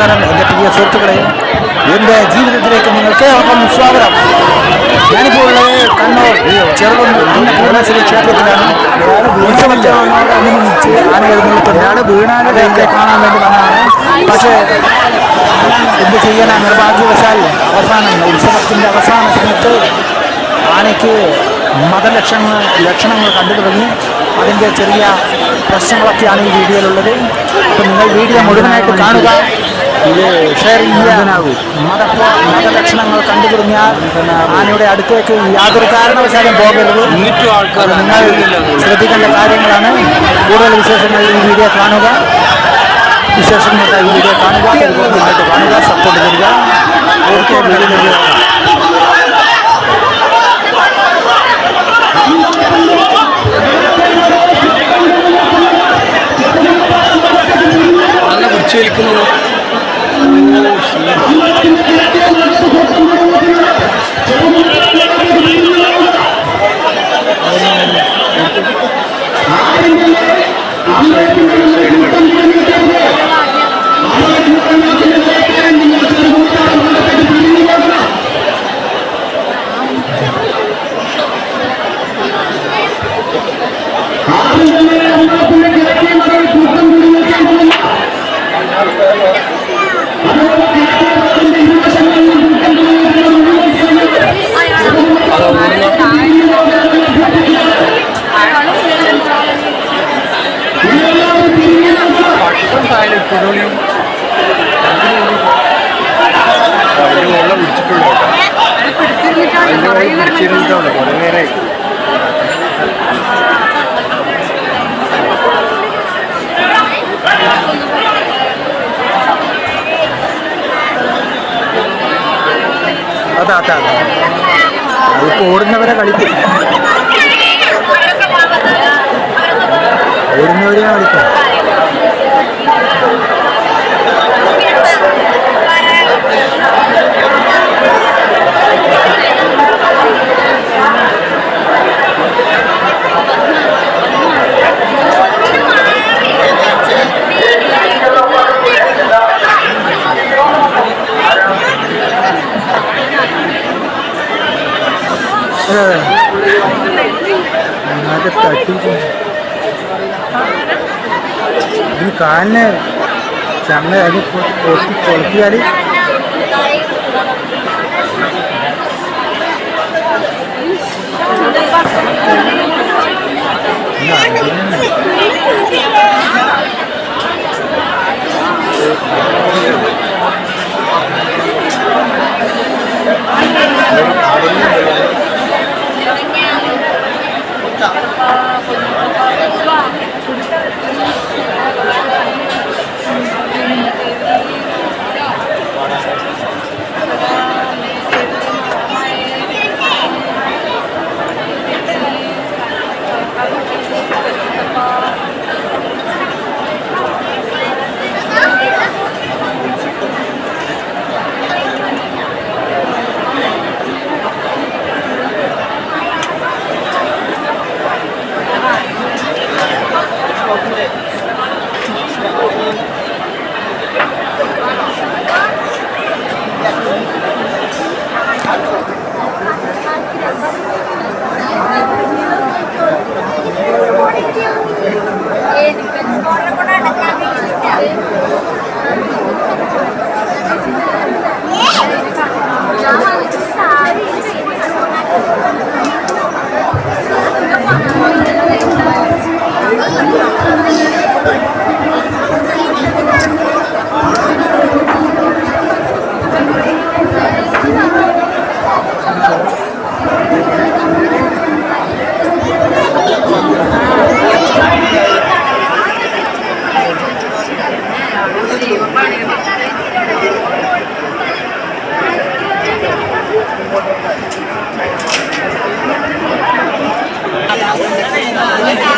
നമസ്കാരം. എന്റെ പ്രിയ സുഹൃത്തുക്കളെ എന്റെ ജീവിതത്തിലേക്ക് നിങ്ങൾക്ക് ഏവർക്കും സ്വാഗതം. ഞാനിപ്പോൾ കണ്ണൂർ ചെറുകുന്ന് പൂർണശ്രീ ക്ഷേത്രത്തിലാണ്. ഉത്സവത്തോടനുബന്ധിച്ച് ആന വീണാനൊക്കെ കാണാൻ വേണ്ടി വന്നതാണ്. പക്ഷേ എന്ത് ചെയ്യാനാ? നിർഭാഗ്യവശാൽ അവസാനം ഉത്സവത്തിന്റെ അവസാന സമയത്ത് ആനയ്ക്ക് മതലക്ഷണങ്ങൾ ലക്ഷണങ്ങൾ കണ്ടു തുടങ്ങി. അതിന്റെ ചെറിയ പ്രശ്നങ്ങളൊക്കെയാണ് ഈ വീഡിയോയിലുള്ളത്. അപ്പം നിങ്ങൾ വീഡിയോ മുഴുവനായിട്ട് കാണുക. ഷെയർ ചെയ്യാനാകും മത മതലക്ഷണങ്ങൾ കണ്ടു തുടങ്ങിയാൽ ആനയുടെ അടുത്തേക്ക് യാതൊരു കാരണവശാലും പോകരുത്. ആൾക്കാർ നിങ്ങൾ ശ്രദ്ധിക്കേണ്ട കാര്യങ്ങളാണ്. കൂടുതൽ വിശേഷങ്ങൾ ഈ വീഡിയോ കാണുക. വിശേഷങ്ങൾ ഈ വീഡിയോ കാണുക. കാണുക. സപ്പോർട്ട് ചെയ്യുക ഓക്കെ നേരമായി അതാ അതാ അതാ. അതിപ്പോൾ ഓടുന്നവരെ കളിക്കും. ഇതിന് കാലിന് ചങ്ങ അത് പൊട്ടി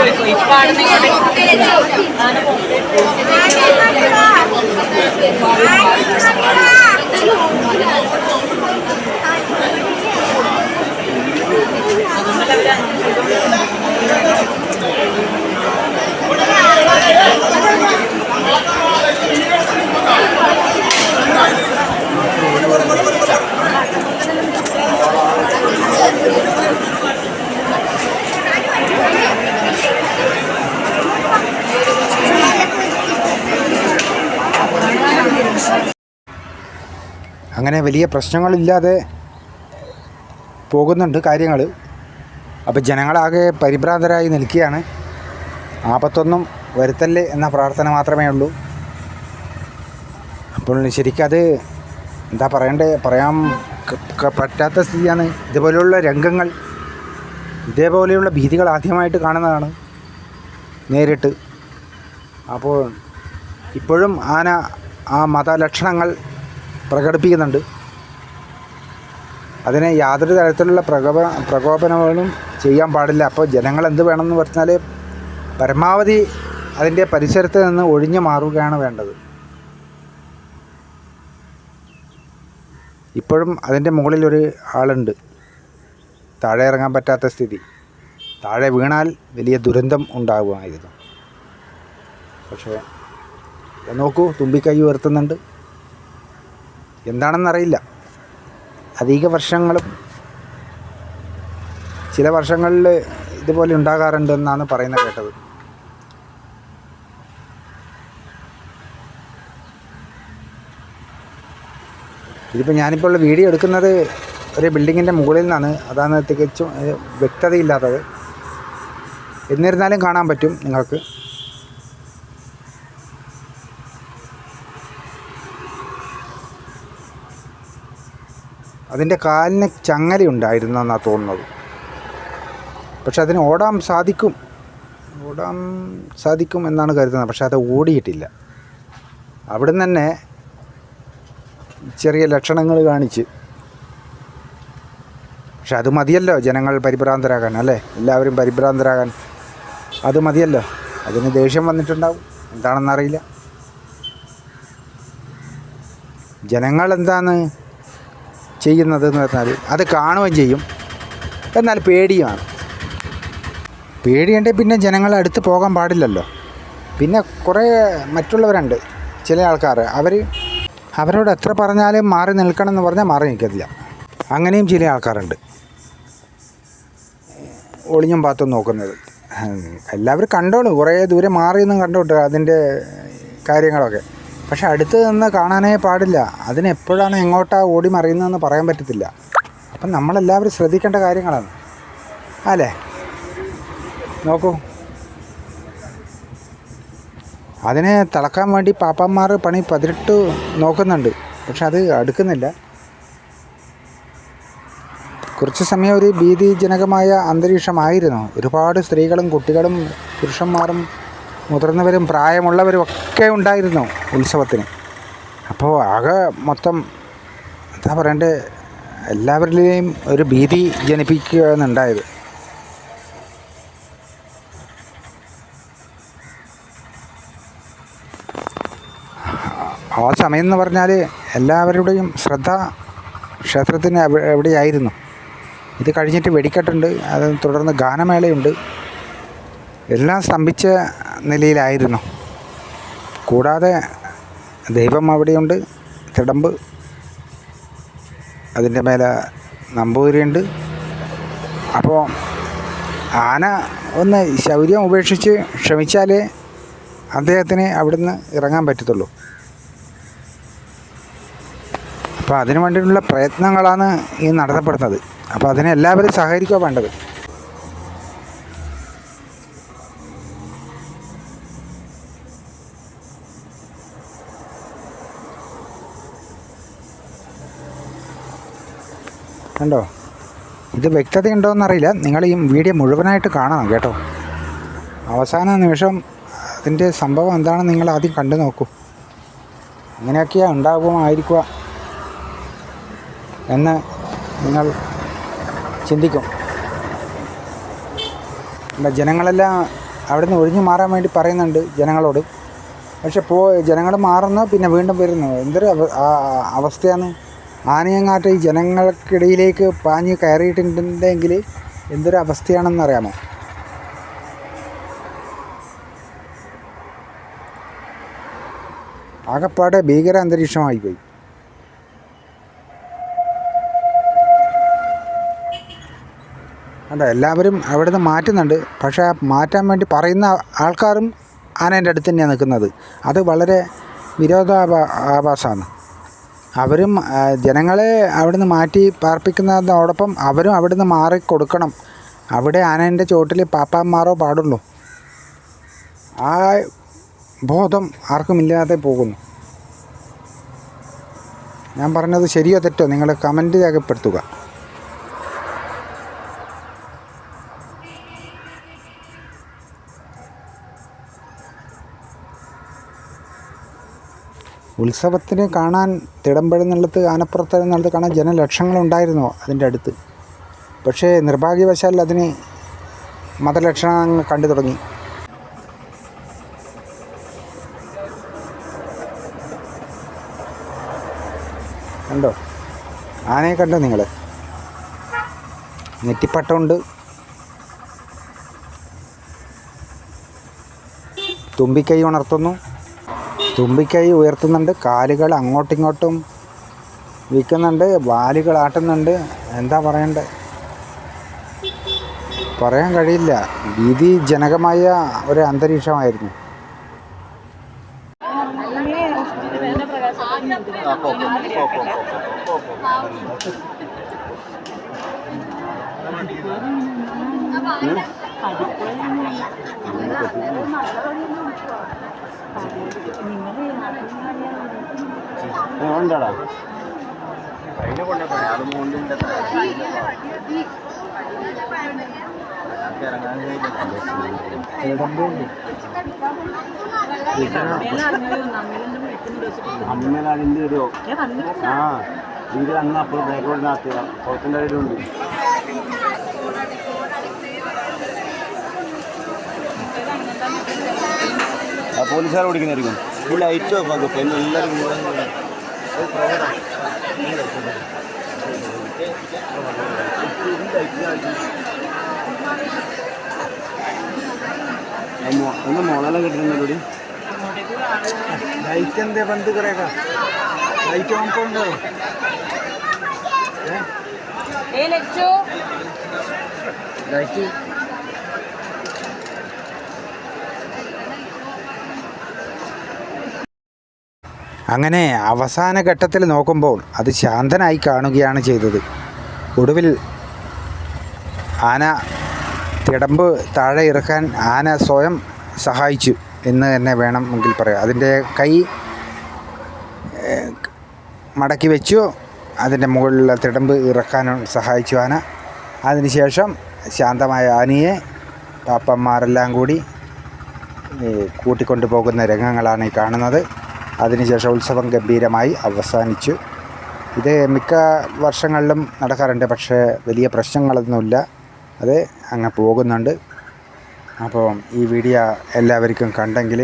ഇപ്പാണ് നിങ്ങളുടെ അങ്ങനെ വലിയ പ്രശ്നങ്ങളില്ലാതെ പോകുന്നുണ്ട് കാര്യങ്ങൾ അപ്പോൾ ജനങ്ങളാകെ പരിഭ്രാന്തരായി നിൽക്കുകയാണ്. ആപത്തൊന്നും വരുത്തല്ലേ എന്ന പ്രാർത്ഥന മാത്രമേ ഉള്ളൂ. അപ്പോൾ ശരിക്കത് എന്താ പറയണ്ടേ? പറയാൻ പറ്റാത്ത സ്ഥിതിയാണ്. ഇതുപോലെയുള്ള രംഗങ്ങൾ ഇതേപോലെയുള്ള ഭീതികൾ ആദ്യമായിട്ട് കാണുന്നതാണ് നേരിട്ട്. അപ്പോൾ ഇപ്പോഴും ആന ആ മതലക്ഷണങ്ങൾ പ്രകടിപ്പിക്കുന്നുണ്ട്. അതിനെ യാതൊരു തരത്തിലുള്ള പ്രകോപ പ്രകോപനങ്ങളും ചെയ്യാൻ പാടില്ല. അപ്പോൾ ജനങ്ങൾ എന്ത് വേണമെന്ന് പറഞ്ഞാൽ പരമാവധി അതിന്റെ പരിസരത്ത് നിന്ന് ഒഴിഞ്ഞു മാറുകയാണ് വേണ്ടത്. ഇപ്പോഴും അതിന്റെ മുകളിൽ ഒരു ആളുണ്ട്. താഴെ ഇറങ്ങാൻ പറ്റാത്ത സ്ഥിതി. താഴെ വീണാൽ വലിയ ദുരന്തം ഉണ്ടാകുമായിരുന്നു. പക്ഷേ നോക്കൂ തുമ്പിക്കൈ ഉയർത്തുന്നുണ്ട്. എന്താണെന്നറിയില്ല. അധിക വർഷങ്ങളും ചില വർഷങ്ങളിൽ ഇതുപോലെ ഉണ്ടാകാറുണ്ട് എന്നാണ് പറയുന്നത് കേട്ടത്. ഇതിപ്പോൾ ഞാനിപ്പോൾ വീഡിയോ എടുക്കുന്നത് ഒരു ബിൽഡിങ്ങിന്റെ മുകളിൽ നിന്നാണ്. അതാണ് തികച്ചും വ്യക്തതയില്ലാത്തത്. എന്നിരുന്നാലും കാണാൻ പറ്റും നിങ്ങൾക്ക്. അതിന്റെ കാലിന് ചങ്ങല ഉണ്ടായിരുന്നു എന്നാണ് തോന്നുന്നത്. പക്ഷെ അതിന് ഓടാൻ സാധിക്കും. ഓടാൻ സാധിക്കും എന്നാണ് കരുതുന്നത്. പക്ഷെ അത് ഓടിയിട്ടില്ല. അവിടെ തന്നെ ചെറിയ ലക്ഷണങ്ങൾ കാണിച്ച്. പക്ഷെ അത് മതിയല്ലോ ജനങ്ങൾ പരിഭ്രാന്തരാകാൻ അല്ലേ? എല്ലാവരും പരിഭ്രാന്തരാകാൻ. അത് മതിയല്ലോ. അതിന് ദേഷ്യം വന്നിട്ടുണ്ടാവും. എന്താണെന്നറിയില്ല. ജനങ്ങൾ എന്താണ് ചെയ്യുന്നത് എന്ന് പറഞ്ഞാൽ അത് കാണുകയും ചെയ്യും. എന്നാൽ പേടിയാണ്. പേടിയുണ്ടെങ്കിൽ പിന്നെ ജനങ്ങൾ അടുത്ത് പോകാൻ പാടില്ലല്ലോ. പിന്നെ കുറേ മറ്റുള്ളവരുണ്ട് ചില ആൾക്കാർ അവർ അവരോട് എത്ര പറഞ്ഞാലും മാറി നിൽക്കണം എന്ന് പറഞ്ഞാൽ മാറി നിൽക്കത്തില്ല. അങ്ങനെയും ചില ആൾക്കാരുണ്ട്. ഒളിഞ്ഞും പാത്തും നോക്കുന്നത്. എല്ലാവരും കണ്ടോളൂ. കുറേ ദൂരെ മാറി കണ്ടോട്ടോ കണ്ടോട്ടെ അതിന്റെ കാര്യങ്ങളൊക്കെ. പക്ഷെ അടുത്ത് നിന്ന് കാണാനേ പാടില്ല. അതിനെപ്പോഴാണ് എങ്ങോട്ടാണ് ഓടി മറിയുന്നതെന്ന് പറയാൻ പറ്റത്തില്ല. അപ്പം നമ്മളെല്ലാവരും ശ്രദ്ധിക്കേണ്ട കാര്യങ്ങളാണ്. അല്ലേ? നോക്കൂ. അതിനെ തിളക്കാൻ വേണ്ടി പാപ്പന്മാർ പണി പതിനെട്ട് നോക്കുന്നുണ്ട്. പക്ഷെ അത് അടുക്കുന്നില്ല. കുറച്ച് സമയം ഒരു ഭീതിജനകമായ അന്തരീക്ഷമായിരുന്നു. ഒരുപാട് സ്ത്രീകളും കുട്ടികളും പുരുഷന്മാരും മുതിർന്നവരും പ്രായമുള്ളവരും ഒക്കെ ഉണ്ടായിരുന്നു ഉത്സവത്തിന്. അപ്പോൾ ആകെ മൊത്തം എന്താ പറയണ്ടേ എല്ലാവരിലെയും ഒരു ഭീതി ജനിപ്പിക്കുകയെന്നുണ്ടായത് ആ സമയം എന്ന് പറഞ്ഞാൽ എല്ലാവരുടെയും ശ്രദ്ധ ക്ഷേത്രത്തിന് എവിടെയായിരുന്നു. ഇത് കഴിഞ്ഞിട്ട് വെടിക്കെട്ടുണ്ട് അത് തുടർന്ന് ഗാനമേളയുണ്ട്. എല്ലാം സ്തംഭിച്ച നിലയിലായിരുന്നു. കൂടാതെ ദൈവം അവിടെയുണ്ട്. തിടമ്പ്. അതിന്റെ മേലെ നമ്പൂതിരിയുണ്ട്. അപ്പോൾ ആന ഒന്ന് ശൗര്യം ഉപേക്ഷിച്ച് ക്ഷമിച്ചാലേ അദ്ദേഹത്തിന് അവിടുന്ന് ഇറങ്ങാൻ പറ്റത്തുള്ളൂ. അപ്പോൾ അതിനു വേണ്ടിയിട്ടുള്ള പ്രയത്നങ്ങളാണ് ഈ നടത്തപ്പെടുന്നത്. അപ്പോൾ അതിനെ എല്ലാവരും സഹകരിക്കുക വേണ്ടത്. കണ്ടോ? ഇത് വ്യക്തത എന്നറിയില്ല. നിങ്ങൾ ഈ വീഡിയോ മുഴുവനായിട്ട് കാണണം കേട്ടോ. അവസാന നിമിഷം അതിന്റെ സംഭവം എന്താണെന്ന് നിങ്ങൾ ആദ്യം കണ്ടു നോക്കൂ. ഇങ്ങനെയൊക്കെയാണ് ഉണ്ടാകുമായിരിക്കുക എന്ന് നിങ്ങൾ ചിന്തിക്കും. അല്ല ജനങ്ങളെല്ലാം അവിടെ നിന്ന് ഒഴിഞ്ഞു മാറാൻ വേണ്ടി പറയുന്നുണ്ട് ജനങ്ങളോട്. പക്ഷെ പോ ജനങ്ങൾ മാറുന്നു പിന്നെ വീണ്ടും വരുന്നു. എന്തൊരു അവസ്ഥയാണ്? ആനയങ്ങാട്ട് ഈ ജനങ്ങൾക്കിടയിലേക്ക് പാഞ്ഞ് കയറിയിട്ടുണ്ടെങ്കിൽ എന്തൊരു അവസ്ഥയാണെന്ന് അറിയാമോ ആകപ്പാടെ ഭീകര അന്തരീക്ഷമായി പോയി അല്ല എല്ലാവരും അവിടെ നിന്ന് മാറ്റുന്നുണ്ട്. പക്ഷേ മാറ്റാൻ വേണ്ടി പറയുന്ന ആൾക്കാരും ആനേന്റെ അടുത്ത് തന്നെയാണ് നിൽക്കുന്നത്. അത് വളരെ വിരോധാഭാ ആഭാസമാണ്. അവരും ജനങ്ങളെ അവിടുന്ന് മാറ്റി പാർപ്പിക്കുന്നതോടൊപ്പം അവരും അവിടുന്ന് മാറി കൊടുക്കണം. അവിടെ ആനേന്റെ ചോട്ടിൽ പാപ്പാന്മാരോ പാടുള്ളൂ. ആ ബോധം ആർക്കുമില്ലാതെ പോകുന്നു. ഞാൻ പറഞ്ഞത് ശരിയോ തെറ്റോ? നിങ്ങൾ കമന്റ് രേഖപ്പെടുത്തുക. ഉത്സവത്തിന് കാണാൻ തിടമ്പഴുന്നുള്ളത് ആനപ്പുറത്ത് എന്നുള്ളത് കാണാൻ ജനലക്ഷങ്ങളുണ്ടായിരുന്നു അതിന്റെ അടുത്ത്. പക്ഷേ നിർഭാഗ്യവശാൽ അതിന് മതലക്ഷണങ്ങൾ കണ്ടു തുടങ്ങി. കണ്ടോ? ആനയെ കണ്ടോ നിങ്ങൾ നെറ്റിപ്പട്ടമുണ്ട്. തുമ്പിക്കൈ ഉണർത്തുന്നു. തുമ്പിക്കൈ ഉയർത്തുന്നുണ്ട് കാലുകൾ അങ്ങോട്ടും ഇങ്ങോട്ടും വിൽക്കുന്നുണ്ട് വാലുകൾ ആട്ടുന്നുണ്ട്. എന്താ പറയണ്ടേ? പറയാൻ കഴിയില്ല. ഭീതി ജനകമായ ഒരു അന്തരീക്ഷമായിരുന്നു. ഉണ്ടാടാ. അമ്മേലാടിന്റെ ഒരു ആ വീട് അന്ന് അപ്പോൾ ബാക്ക്ഗ്രൗണ്ടിനകത്ത് പുറത്തിന്റെ ഉണ്ട് പോലീസുകാർ ഓടിക്കുന്നതായിരിക്കും ഈ ലൈറ്റ് ഓഫ് ആക്കും. പിന്നെ എല്ലാവരും കൂടെ ഒന്ന് മുളയെല്ലാം കിട്ടുന്നുണ്ടോ ലൈറ്റ് എന്തേ ബന്ദ് കറേഗ ലൈറ്റ് ഓൺ പോണ്ടോ ഏ? ലച്ചു ലൈറ്റ് അങ്ങനെ അവസാന ഘട്ടത്തിൽ നോക്കുമ്പോൾ അത് ശാന്തനായി കാണുകയാണ് ചെയ്തത്. ഒടുവിൽ ആന തിടമ്പ് താഴെ ഇറക്കാൻ ആന സ്വയം സഹായിച്ചു എന്ന് തന്നെ വേണമെങ്കിൽ പറയാം. അതിന്റെ കൈ മടക്കി വെച്ചു. അതിന്റെ മുകളിലുള്ള തിടമ്പ് ഇറക്കാനും സഹായിച്ചു ആന. അതിനുശേഷം ശാന്തമായ ആനയെ പാപ്പന്മാരെല്ലാം കൂടി കൂട്ടിക്കൊണ്ടു പോകുന്ന രംഗങ്ങളാണ് ഈ കാണുന്നത്. അതിനുശേഷം ഉത്സവം ഗംഭീരമായി അവസാനിച്ചു. ഇത് മിക്ക വർഷങ്ങളിലും നടക്കാറുണ്ട് പക്ഷേ വലിയ പ്രശ്നങ്ങളൊന്നുമില്ല. അത് അങ്ങ് പോകുന്നുണ്ട്. അപ്പോൾ ഈ വീഡിയോ എല്ലാവർക്കും കണ്ടെങ്കിൽ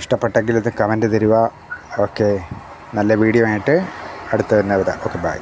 ഇഷ്ടപ്പെട്ടെങ്കിൽ ഇത് കമന്റ് തരിക. ഓക്കെ നല്ല വീഡിയോ ആയിട്ട് അടുത്ത് തന്നെ വരാം ഓക്കെ ബൈ